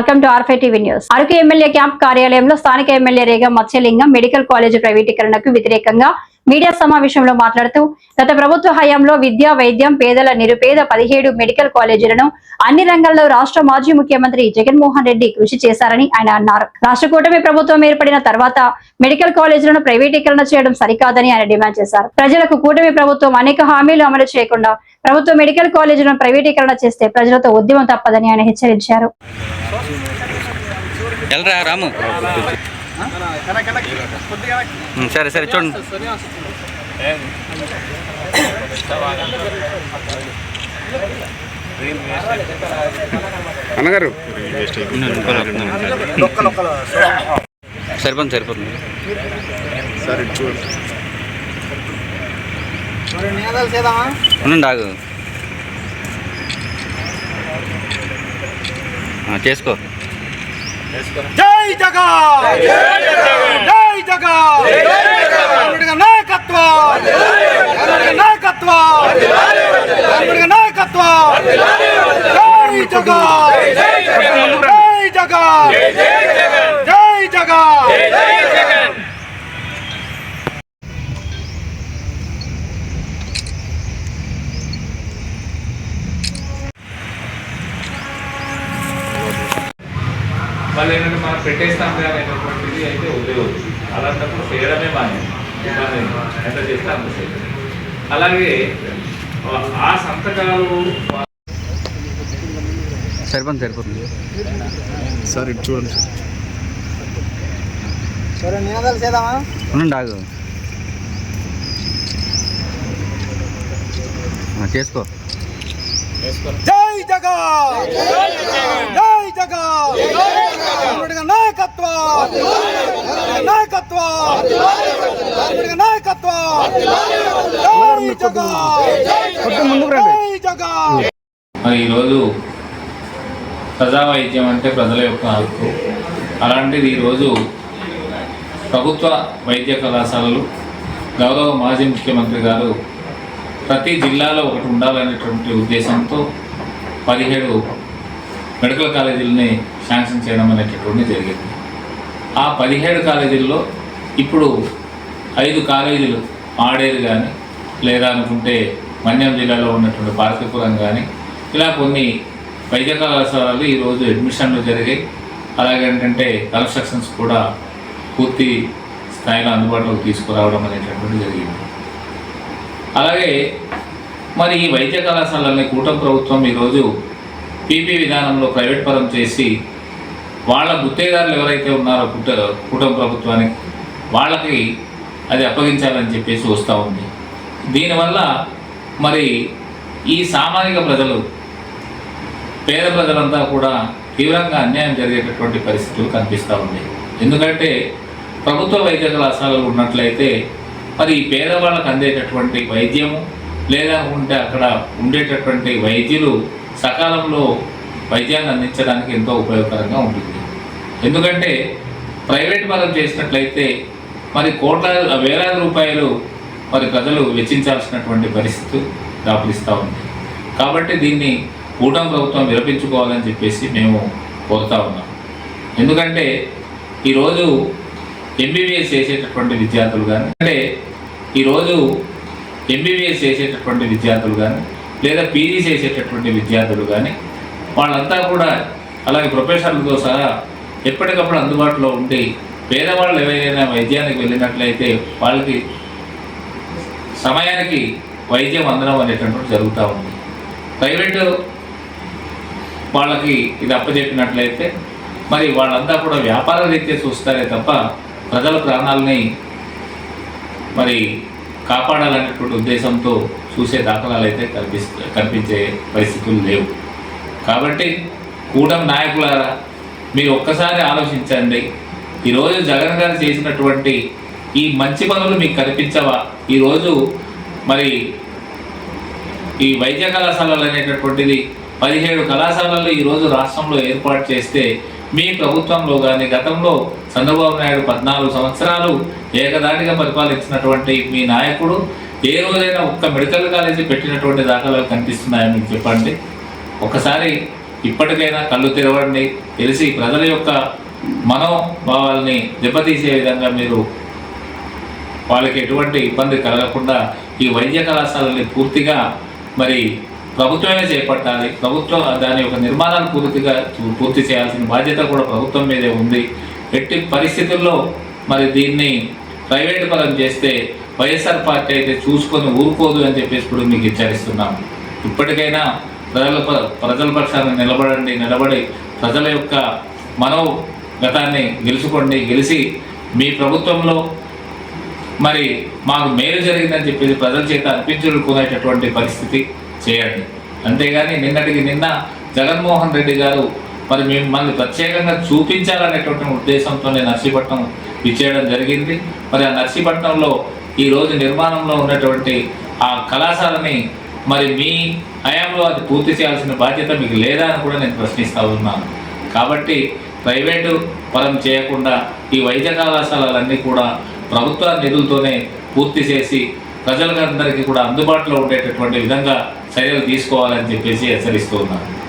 Welcome to R5 TV news Araku MLA camp కార్యాలయంలో స్థానిక MLA Rega Matsyalingam medical college ప్రైవేటీకరణకు వ్యతిరేకంగా media సమావేశంలో మాట్లాడుతూ గత ప్రభుత్వ హయాంలో విద్య వైద్యం పేదల నిరుపేద పదిహేడు మెడికల్ కాలేజీలను అన్ని రంగాల్లో రాష్ట్ర మాజీ ముఖ్యమంత్రి జగన్మోహన్ రెడ్డి కృషి చేశారని ఆయన అన్నారు. రాష్ట్ర కూటమి ప్రభుత్వం ఏర్పడిన తర్వాత మెడికల్ కాలేజీలను ప్రైవేటీకరణ చేయడం సరికాదని ఆయన డిమాండ్ చేశారు. ప్రజలకు కూటమి ప్రభుత్వం అనేక హామీలు అమలు చేయకుండా ప్రభుత్వ మెడికల్ కాలేజీలను ప్రైవేటీకరణ చేస్తే ప్రజలతో ఉద్యమం తప్పదని ఆయన హెచ్చరించారు. రాము. సరే సరే చూడండి. అన్నగారు. సరిపోతుంది సరిపోతుంది. సరే చూడండి ఉండండి ఆగు. ఆ, చేసుకో. జై జగా జై జగా కర్ణాటక నాయకత్వం కర్ణాటక నాయకత్వం కర్ణాటక నాయకత్వం జై జై జై మళ్ళీ ఏంటంటే మనం పెట్టేస్తాం అనేటటువంటిది అయితే వదిలేవచ్చు అలాంటప్పుడు చేయడమే మానేది ఎంత చేస్తే అంత అలాగే ఆ సంతకాలు సరిపోతుంది సరిపోతుంది. సార్ ఇటు చూడండి. సార్ ఉండండి ఆగు. చేసుకో. జై జగా జై నాయకత్వం! నాయకత్వం! నాయకత్వం! జై జగా జై ఈరోజు ప్రజా వైద్యం అంటే ప్రజల యొక్క హక్కు. అలాంటిది ఈరోజు ప్రభుత్వ వైద్య కళాశాలలు గౌరవ మాజీ ముఖ్యమంత్రి గారు ప్రతి జిల్లాలో ఒకటి ఉండాలనేటువంటి ఉద్దేశంతో పదిహేడు మెడికల్ కాలేజీలని శాంక్షన్ చేయడం అనేటటువంటి జరిగింది. ఆ పదిహేడు కాలేజీల్లో ఇప్పుడు ఐదు కాలేజీలు ఆడేరు కానీ లేదా అనుకుంటే మన్యం జిల్లాలో ఉన్నటువంటి పార్కపురం కానీ ఇలా కొన్ని వైద్య కళాశాలలు ఈరోజు అడ్మిషన్లు జరిగాయి. అలాగే ఏంటంటే కన్స్ట్రక్షన్స్ కూడా పూర్తి స్థాయిలో అందుబాటులోకి తీసుకురావడం అనేటటువంటి జరిగింది. అలాగే మరి ఈ వైద్య కళాశాలల్ని కూటమి ప్రభుత్వం ఈరోజు పీపీ విధానంలో ప్రైవేట్ పరం చేసి వాళ్ళ గుత్తేదారులు ఎవరైతే ఉన్నారో కూట కూటమి ప్రభుత్వానికి వాళ్ళకి అది అప్పగించాలని చెప్పేసి వస్తూ ఉంది. దీనివల్ల మరి ఈ సామాజిక ప్రజలు పేద ప్రజలంతా కూడా తీవ్రంగా అన్యాయం జరిగేటటువంటి పరిస్థితులు కనిపిస్తూ ఉన్నాయి. ఎందుకంటే ప్రభుత్వ వైద్య కళాశాలలు ఉన్నట్లయితే మరి పేదవాళ్ళకు అందేటటువంటి వైద్యము లేదా ఉంటే అక్కడ ఉండేటటువంటి వైద్యులు సకాలంలో వైద్యాన్ని అందించడానికి ఎంతో ఉపయోగకరంగా ఉంటుంది. ఎందుకంటే ప్రైవేట్ పరం చేసినట్లయితే మరి కోట్ల వేలాది రూపాయలు మరి ప్రజలు వెచ్చించాల్సినటువంటి పరిస్థితి దాపురిస్తూ ఉంది. కాబట్టి దీన్ని కూటమి ప్రభుత్వం విరపించుకోవాలని చెప్పేసి మేము కోరుతా ఉన్నాం. ఎందుకంటే ఈరోజు ఎంబీబీఎస్ చేసేటటువంటి విద్యార్థులు కానీ అంటే ఈరోజు ఎంబీబీఎస్ చేసేటటువంటి విద్యార్థులు కానీ లేదా పీజీ చేసేటటువంటి విద్యార్థులు కానీ వాళ్ళంతా కూడా అలాగే ప్రొఫెసర్లతో సహా ఎప్పటికప్పుడు అందుబాటులో ఉండి పేదవాళ్ళు ఎవరైనా వైద్యానికి వెళ్ళినట్లయితే వాళ్ళకి సమయానికి వైద్యం అందడం అనేటటువంటి జరుగుతూ ఉంది. ప్రైవేటు వాళ్ళకి ఇది అప్పచెప్పినట్లయితే మరి వాళ్ళంతా కూడా వ్యాపార రీత్యా చూస్తారే తప్ప ప్రజల ప్రాణాలని మరి కాపాడాలనేటువంటి ఉద్దేశంతో చూసే దాఖలాలు అయితే కనిపిస్తు కనిపించే పరిస్థితులు లేవు. కాబట్టి కూడం నాయకులారా మీరు ఒక్కసారి ఆలోచించండి. ఈరోజు జగన్ గారు చేసినటువంటి ఈ మంచి పనులు మీకు కనిపించవా? ఈరోజు మరి ఈ వైద్య కళాశాలలు అనేటటువంటిది పదిహేడు కళాశాలలు ఈరోజు రాష్ట్రంలో ఏర్పాటు చేస్తే మీ ప్రభుత్వంలో కానీ గతంలో చంద్రబాబు నాయుడు పద్నాలుగు సంవత్సరాలు ఏకదాటిగా పరిపాలించినటువంటి మీ నాయకుడు ఏ రోజైనా ఒక్క మెడికల్ కాలేజీ పెట్టినటువంటి దాఖలాలు కనిపిస్తున్నాయో మీకు చెప్పండి? ఒకసారి ఇప్పటికైనా కళ్ళు తెరవండి. తెలిసి ప్రజల యొక్క మనోభావాల్ని దెబ్బతీసే విధంగా మీరు వాళ్ళకి ఎటువంటి ఇబ్బంది కలగకుండా ఈ వైద్య కళాశాలని పూర్తిగా మరి ప్రభుత్వమే చేపట్టాలి. ప్రభుత్వం దాని యొక్క నిర్మాణాలు పూర్తిగా పూర్తి చేయాల్సిన బాధ్యత కూడా ప్రభుత్వం మీదే ఉంది. ఎట్టి పరిస్థితుల్లో మరి దీన్ని ప్రైవేట్ పరం చేస్తే వైఎస్ఆర్ పార్టీ అయితే చూసుకొని ఊరుకోదు అని చెప్పేసి కూడా మీకు హెచ్చరిస్తున్నాం. ఇప్పటికైనా ప్రజల ప- ప్రజల పక్షాన నిలబడండి నిలబడి ప్రజల యొక్క మనోగతాన్ని గెలుచుకోండి గెలిచి మీ ప్రభుత్వంలో మరి మాకు మేలు జరిగిందని చెప్పేసి ప్రజల చేత అనిపించుకునేటటువంటి పరిస్థితి చేయండి అంతేగాని నిన్నటికి నిన్న జగన్మోహన్ రెడ్డి గారు మరి మిమ్మల్ని ప్రత్యేకంగా చూపించాలనేటువంటి ఉద్దేశంతోనే నర్సీపట్నం ఇచ్చేయడం జరిగింది. మరి ఆ నర్సీపట్నంలో ఈరోజు నిర్మాణంలో ఉన్నటువంటి ఆ కళాశాలని మరి మీ హయాంలో అది పూర్తి చేయాల్సిన బాధ్యత మీకు లేదా అని కూడా నేను ప్రశ్నిస్తా ఉన్నాను. కాబట్టి ప్రైవేటు పరం చేయకుండా ఈ వైద్య కళాశాలలన్నీ కూడా ప్రభుత్వ నిధులతోనే పూర్తి చేసి ప్రజలందరికీ కూడా అందుబాటులో ఉండేటటువంటి విధంగా చర్యలు తీసుకోవాలని చెప్పేసి హెచ్చరిస్తూ ఉన్నాను.